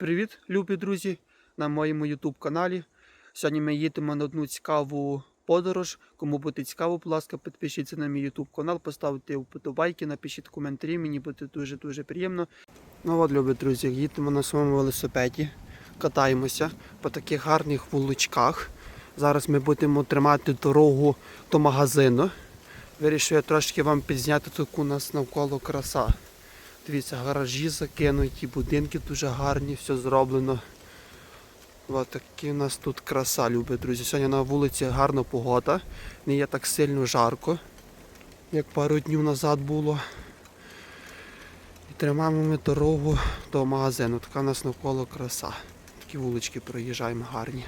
Привіт, любі друзі, на моєму YouTube каналі. Сьогодні ми їдемо на одну цікаву подорож. Кому буде цікаво, будь ласка, підпишіться на мій YouTube канал, поставте вподобайки, напишіть коментарі, мені буде дуже-дуже приємно. Ну от, любі друзі, їдемо на своєму велосипеді, катаємося по таких гарних вуличках. Зараз ми будемо тримати дорогу до магазину. Вирішую трошки вам підзняти таку у нас навколо краса. Дивіться, гаражі закинуті, будинки дуже гарні, все зроблено. Ось такі у нас тут краса, любі друзі. Сьогодні на вулиці гарна погода, не є так сильно жарко, як пару днів назад було. І тримаємо ми дорогу до магазину. Така у нас навколо краса. Такі вулички проїжджаємо гарні.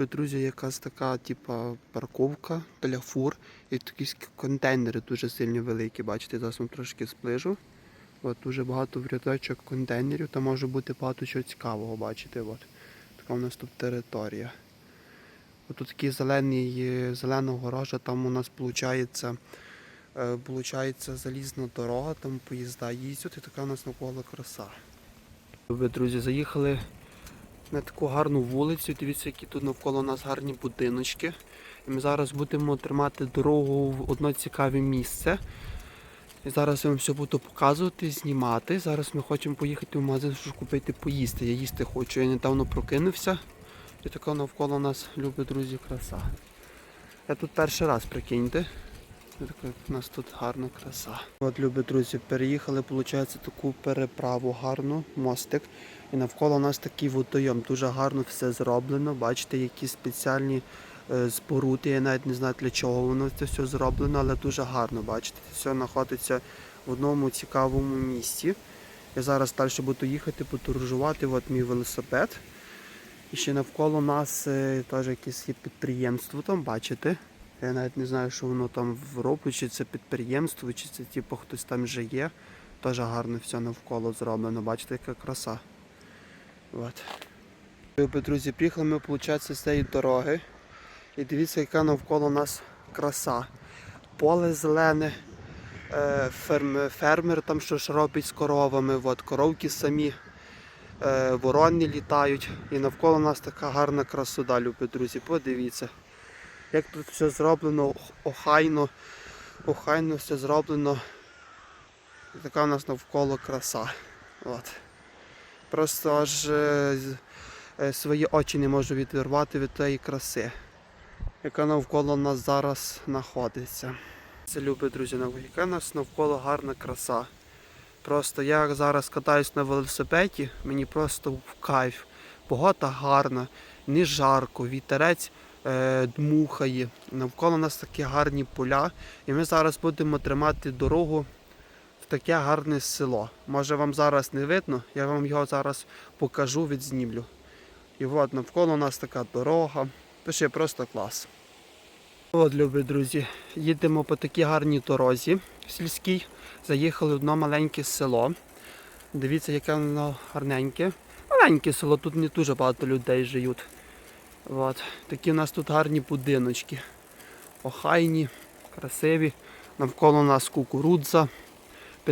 Любі друзі, якась така, типа, парковка для фур. І такі контейнери дуже сильно великі. Бачите, зараз вам трошки сплижу. От дуже багато в рядочок контейнерів, там може бути багато чого цікавого, бачите. От. Така у нас тут територія. От тут такий зелений, е, зелена горожа, там у нас виходить, е, получається залізна дорога, там поїзда їздять і така у нас навколо краса. Ви, друзі, заїхали на таку гарну вулицю. Дивіться, які тут навколо нас гарні будиночки. І ми зараз будемо тримати дорогу в одно цікаве місце. І зараз я вам все буду показувати, знімати. Зараз ми хочемо поїхати в магазин, щоб купити поїсти. Я їсти хочу. Я недавно прокинувся. І така навколо нас, любі друзі, краса. Я тут перший раз, прикиньте. Така у нас тут гарна краса. От, любі друзі, переїхали, виходить, таку переправу гарну, мостик. І навколо нас такий водойом. Дуже гарно все зроблено. Бачите, які спеціальні е, споруди. Я навіть не знаю для чого воно це все зроблено, але дуже гарно, бачите. Все знаходиться в одному цікавому місці. Я зараз далі буду їхати, подорожувати. От мій велосипед. І ще навколо нас е, теж якесь є підприємство там, бачите. Я навіть не знаю, що воно там робить, чи це підприємство, чи це типу хтось там вже є. Теж гарно все навколо зроблено. Бачите, яка краса. От. Друзі, приїхали ми, виходить, з цієї дороги. І дивіться, яка навколо нас краса. Поле зелене, е, ферм, фермер там щось робить з коровами, от, коровки самі, е, ворони літають. І навколо нас така гарна красота, любі друзі. Подивіться, як тут все зроблено охайно, охайно все зроблено. І така у нас навколо краса. От. Просто аж е, е, свої очі не можу відірвати від тієї краси, яка навколо нас зараз знаходиться. Це любі друзі, нав- яка нас навколо гарна краса. Просто я зараз катаюсь на велосипеді, мені просто в кайф. Погода гарна, не жарко, вітерець дмухає. Навколо нас такі гарні поля. І ми зараз будемо тримати дорогу в таке гарне село. Може вам зараз не видно, я вам його зараз покажу, відзнімлю. І от навколо нас така дорога. Пише просто клас. От, любі друзі, їдемо по такій гарній дорозі сільській. Заїхали в одно маленьке село. Дивіться, яке воно гарненьке. Маленьке село, тут не дуже багато людей живуть. От. Такі у нас тут гарні будиночки. Охайні, красиві. Навколо нас кукурудза.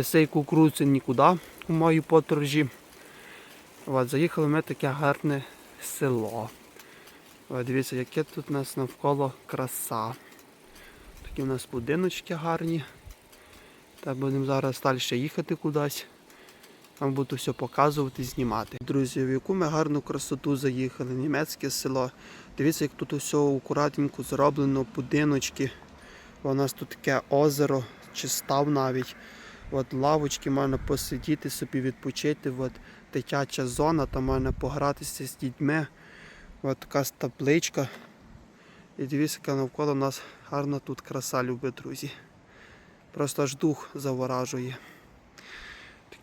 Цієї кукурудзи нікуди у моїй подорожі. От, заїхали ми в таке гарне село. От, дивіться, яке тут у нас навколо краса. Такі у нас будиночки гарні. Та будемо зараз далі їхати кудись. Вам буду все показувати, знімати. Друзі, в яку ми гарну красоту заїхали, німецьке село. Дивіться, як тут все акуратненько зроблено, будиночки. У нас тут таке озеро, чи став навіть. От лавочки можна посидіти собі, відпочити. От дитяча зона, там можна погратися з дітьми. От така табличка. І дивіться, яка навколо нас гарна тут краса, любі друзі. Просто аж дух заворажує.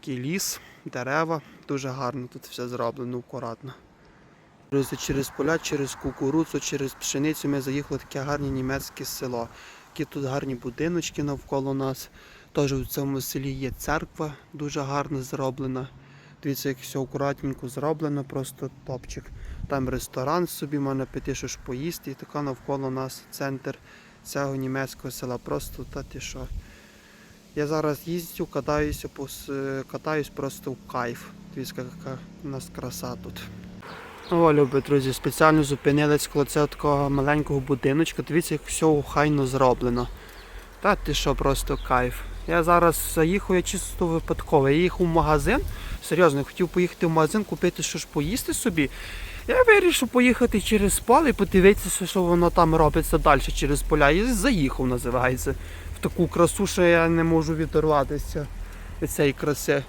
Такий ліс, дерева, дуже гарно тут все зроблено, акуратно. Друзі, через поля, через кукурудзу, через пшеницю ми заїхали в таке гарне німецьке село. Які тут гарні будиночки навколо нас. Теж у цьому селі є церква, дуже гарно зроблена. Дивіться, як все акуратненько зроблено, просто топчик. Там ресторан собі можна піти щось поїсти, і така навколо нас центр цього німецького села. Просто та ти що. Я зараз їздю, катаюся, катаюсь просто в кайф. Дивіться, яка у нас краса тут. О, любі друзі, спеціально зупинились коло цього такого маленького будиночка. Дивіться, як все охайно зроблено. Та ти що, просто кайф. Я зараз заїхав, я чисто випадково. Я їхав в магазин. Серйозно, хотів поїхати в магазин, купити щось поїсти собі. Я вирішив поїхати через поле і подивитися, що воно там робиться далі через поля. І заїхав, називається. Таку красу, що я не можу відірватися від цієї краси.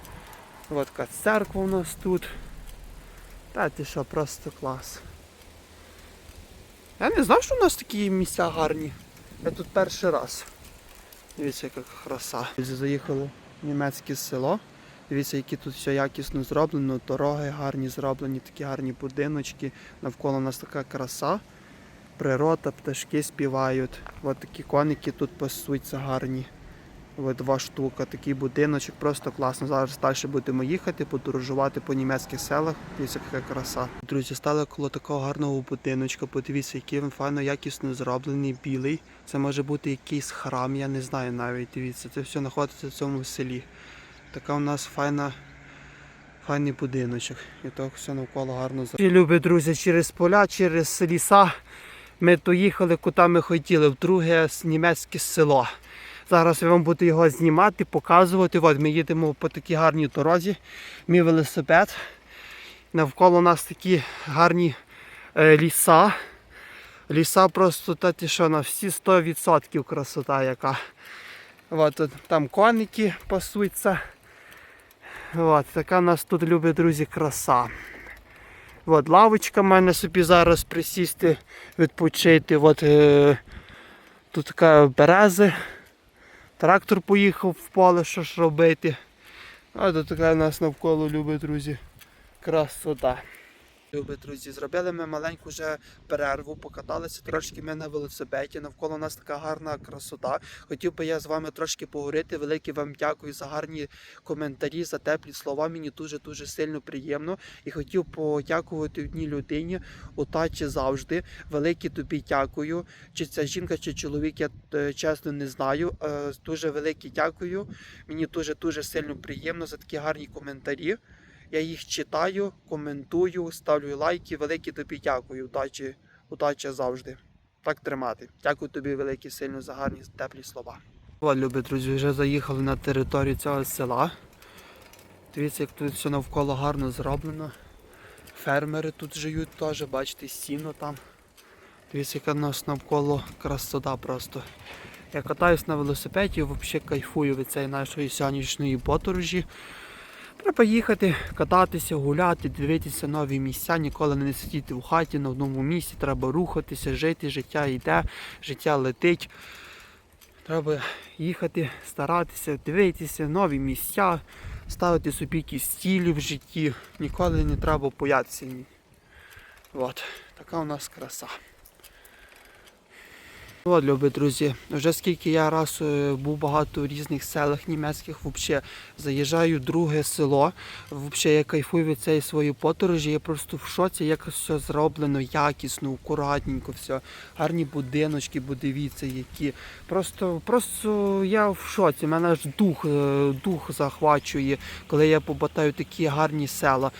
Ось така церква у нас тут. Та ти що, просто клас. Я не знав, що у нас такі місця гарні. Я тут перший раз. Дивіться, яка краса. Заїхали в німецьке село. Дивіться, які тут все якісно зроблено, дороги гарні зроблені, такі гарні будиночки. Навколо нас така краса. Природа, пташки співають. Ось такі коники тут пасуться гарні. Ось два штука, такий будиночок, просто класно. Зараз далі будемо їхати, подорожувати по німецьких селах. Дивіться, яка краса. Друзі, стали коло такого гарного будиночка. Подивіться, який він файно якісно зроблений, білий. Це може бути якийсь храм, я не знаю навіть. Дивіться, це все знаходиться в цьому селі. Така у нас файна. Файний будиночок. І так все навколо гарно. Любі друзі, через поля, через ліса. Ми доїхали, куди ми хотіли, в друге німецьке село. Зараз я вам буду його знімати, показувати. От ми їдемо по такій гарній дорозі. Мій велосипед. Навколо нас такі гарні е, ліса. Ліса просто та що, на всі 100% красота яка. От, тут, там коники пасуться. От, така нас тут, любі друзі, краса. От, лавочка в мене собі зараз присісти, відпочити. От, е, тут така берези. Трактор поїхав в поле, що ж робити. А тут така у нас навколо, любить, друзі, красота. Любі друзі, зробили ми маленьку вже перерву, покаталися трошки ми на велосипеді. Навколо нас така гарна красота. Хотів би я з вами трошки поговорити. Велике вам дякую за гарні коментарі, за теплі слова. Мені дуже дуже сильно приємно. І хотів подякувати одній людині, отачі завжди. Велике тобі дякую. Чи це жінка, чи чоловік, я е, чесно не знаю. Е, Дуже велике дякую. Мені дуже дуже сильно приємно за такі гарні коментарі. Я їх читаю, коментую, ставлю лайки. Велике тобі дякую. Удачі, удачі завжди. Так тримати. Дякую тобі велике сильно за гарні теплі слова. Любі друзі, вже заїхали на територію цього села. Дивіться, як тут все навколо гарно зроблено. Фермери тут живуть теж, бачите, сіно там. Дивіться, яка нас навколо красота просто. Я катаюсь на велосипеді, взагалі кайфую від цієї нашої сьогоднішньої подорожі. Треба їхати, кататися, гуляти, дивитися нові місця, ніколи не сидіти в хаті на одному місці, треба рухатися, жити, життя йде, життя летить. Треба їхати, старатися, дивитися, нові місця, ставити собі якісь цілі в житті. Ніколи не треба боятися. От, така у нас краса. От, любі друзі, вже скільки я раз е, був багато в різних селах німецьких, взагалі заїжджаю в друге село. Взагалі я кайфую від цієї своєї подорожі. Я просто в шоці, як все зроблено якісно, акуратненько, все. Гарні будиночки, бо дивіться, які. Просто, просто я в шоці. Мене аж дух, е, дух захвачує, коли я побатаю такі гарні села.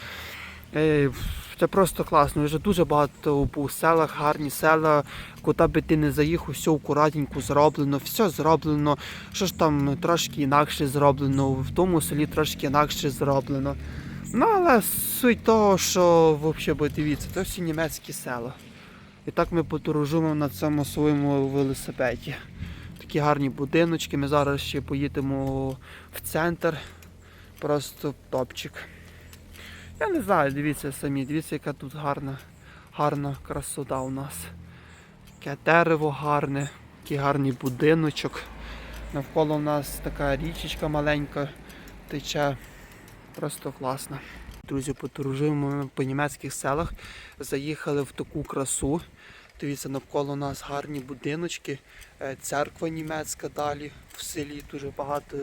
Це просто класно. Вже дуже багато був селах, гарні села, куди би ти не заїхав, все акуратненько зроблено, все зроблено. Що ж там трошки інакше зроблено, в тому селі трошки інакше зроблено. Ну, але суть того, що взагалі, бо дивіться, це всі німецькі села. І так ми подорожуємо на цьому своєму велосипеді. Такі гарні будиночки. Ми зараз ще поїдемо в центр. Просто топчик. Я не знаю, дивіться самі, дивіться, яка тут гарна, гарна красота у нас. Таке дерево гарне, такий гарний будиночок. Навколо у нас така річечка маленька тече. Просто класно. Друзі, подорожуємо по німецьких селах. Заїхали в таку красу. Дивіться, навколо нас гарні будиночки, е, церква німецька далі в селі дуже багато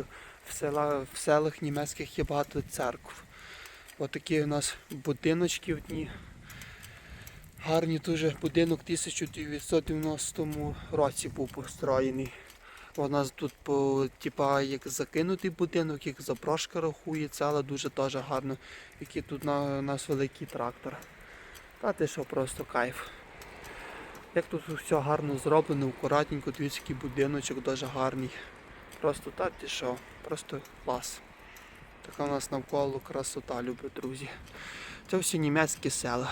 в, села, в селах німецьких є багато церкв. Отакі у нас будиночки одні. Гарний дуже будинок в 1990 році був построєний. У нас тут по, типа, як закинутий будинок, як запрошка рахується, але дуже теж гарно. Який тут на, у нас великий трактор. Та ти що, просто кайф. Як тут все гарно зроблено, акуратненько, дивіться, який будиночок дуже гарний. Просто та ти що, просто клас. Така у нас навколо красота, любі друзі. Це всі німецькі села.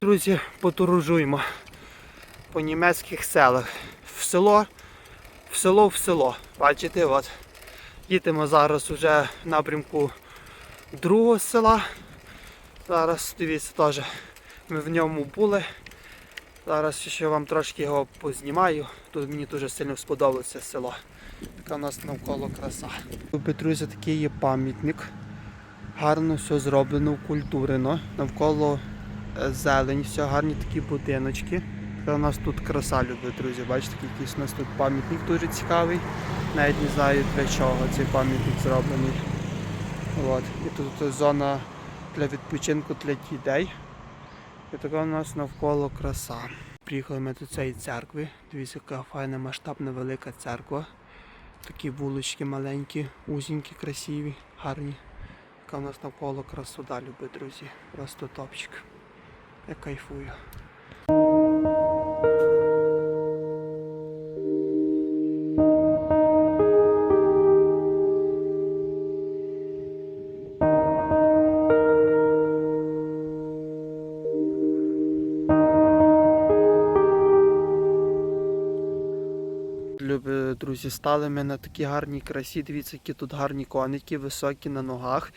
Друзі, подорожуємо по німецьких селах. В село, в село, в село. Бачите, от. Їдемо зараз уже в напрямку другого села. Зараз дивіться теж. Ми в ньому були. Зараз ще вам трошки його познімаю. Тут мені дуже сильно сподобалося село. Така у нас навколо краса. Любі друзі, такий є пам'ятник. Гарно все зроблено, культурно. Навколо е, зелень, все гарні такі будиночки. Така у нас тут краса, любі друзі. Бачите, якийсь у нас тут пам'ятник дуже цікавий. Навіть не знаю для чого цей пам'ятник зроблений. От. І тут зона для відпочинку для дітей. І така у нас навколо краса. Приїхали ми до цієї церкви. Дивіться, яка файна масштабна велика церква. Такі вулички маленькі, узенькі, красиві, гарні. Яка у нас навколо красота, любить, друзі. Просто топчик. Я кайфую. Любі друзі, стали ми на такій гарній красі. Дивіться, які тут гарні коники, високі на ногах.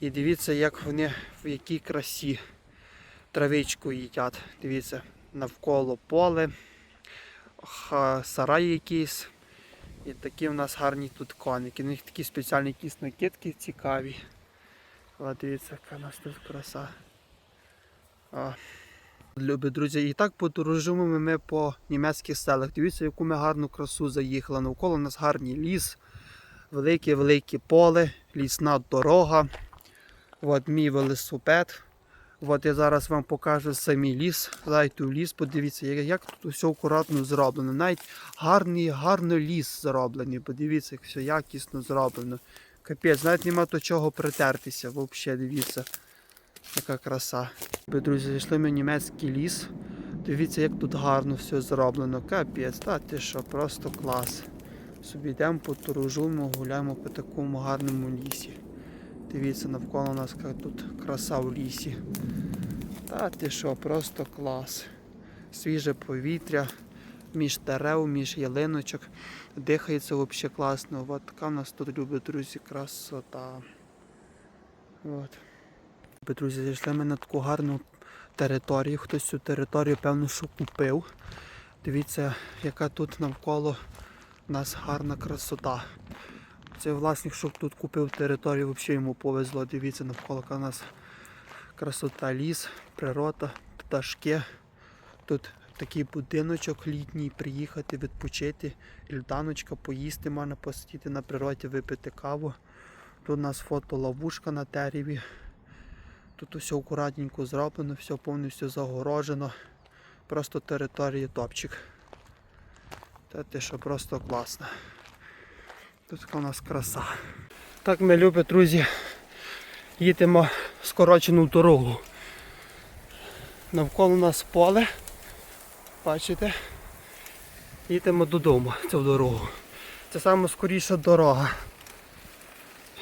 І дивіться, як вони в якій красі травичку їдять. Дивіться, навколо поле, сарай якийсь. І такі в нас гарні тут коники. У них такі спеціальні якісь накидки цікаві. О, дивіться, яка у нас тут краса. О. Любі друзі, і так подорожуємо ми по німецьких селах. Дивіться, яку ми гарну красу заїхали. Навколо нас гарний ліс, велике-велике поле, лісна дорога. От мій велосипед. От я зараз вам покажу самий ліс. Зайдете в ліс, подивіться, як, тут все акуратно зроблено. Навіть гарний, гарно ліс зроблений. Подивіться, як все якісно зроблено. Капець, навіть нема до чого притертися. Взагалі, дивіться, яка краса. Друзі, зайшли ми в німецький ліс. Дивіться, як тут гарно все зроблено. Капець, та ти що, просто клас. Собі йдемо, подорожуємо, гуляємо по такому гарному лісі. Дивіться, навколо нас тут краса в лісі. Та ти що, просто клас. Свіже повітря, між дерев, між ялиночок. Дихається взагалі класно. От така в нас тут, любі друзі, красота. От. Любі Друзі, зайшли ми на таку гарну територію. Хтось цю територію, певно, що купив. Дивіться, яка тут навколо нас гарна красота. Цей власник, що тут купив територію, взагалі йому повезло. Дивіться, навколо у нас красота, ліс, природа, пташки. Тут такий будиночок літній, приїхати, відпочити, ільданочка, поїсти, можна посидіти на природі, випити каву. Тут у нас фотоловушка на дереві. Тут усе акуратненько зроблено, все повністю загорожено. Просто територія топчик. Та ти що просто класно. Тут така у нас краса. Так ми любі, друзі, їдемо скорочену дорогу. Навколо нас поле. Бачите? Їдемо додому цю дорогу. Це саме скоріша дорога,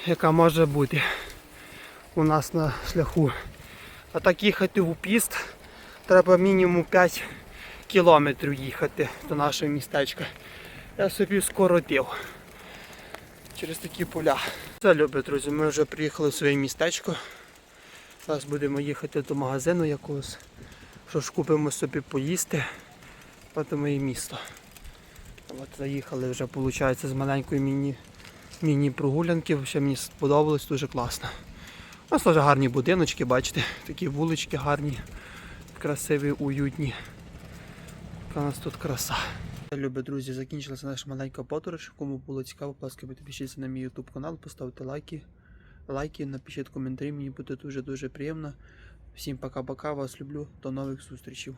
яка може бути у нас на шляху. А так їхати в піст треба мінімум 5 кілометрів їхати до нашого містечка. Я собі скоротив через такі поля. Це любі, друзі, ми вже приїхали в своє містечко. Зараз будемо їхати до магазину якогось. Що ж купимо собі поїсти. Це моє місто. От заїхали вже, виходить, з маленької міні, міні-прогулянки. Ще мені сподобалось дуже класно. У нас теж гарні будиночки, бачите, такі вулички гарні, красиві, уютні. Така у нас тут краса. Любі друзі, закінчилася наша маленька подорож. Кому було цікаво, будь підпишіться на мій YouTube канал, поставте лайки. Лайки, напишіть коментарі, мені буде дуже-дуже приємно. Всім пока-пока, вас люблю, до нових зустрічей.